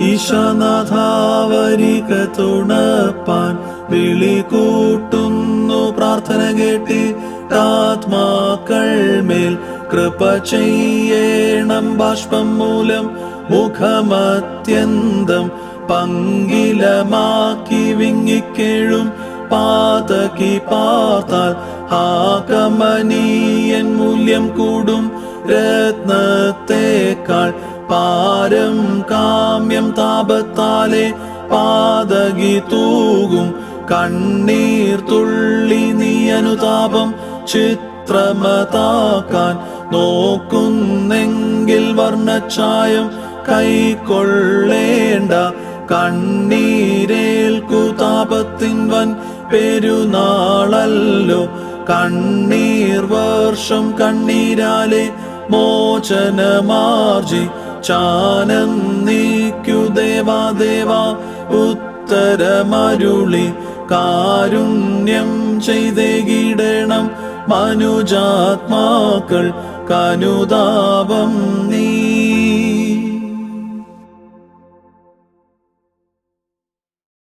ഈശാനാഥാവരിക തുണപ്പാൻ വിളി കൂട്ടുന്നു പ്രാർത്ഥന കേട്ടിട്ടാത്മാക്കൾ മേൽ കൃപ ചെയ്യേണം. ബാഷ്പം മൂലം മുഖമത്യന്തം പങ്കിലമാക്കി വിങ്ങിക്കേഴും. പാതകി പാർത്താൽ ആകമനീയൻ മൂല്യം കൂടും. രത്നത്തേക്കാൾ പാരം കാമ്യം താപത്താലെ പാതകി തൂകും. കണ്ണീർ തുള്ളി നീ അനുതാപം ചിത്രമതാക്കാൻ നോക്കുന്നെങ്കിൽ വർണച്ചായം കൈക്കൊള്ളേണ്ട. കണ്ണീരേൽക്കു താപത്തിൻ വൻ പെരുന്നാളല്ലോ കണ്ണീർ വർഷം കണ്ണീരാലെ മോചനമാർജി ചാനം നീക്കു ദേവാ ഉത്തരമരുളി കാരുണ്യം ചെയ്തേകിടണം മനുജാത്മാക്കൾ കനുതാപം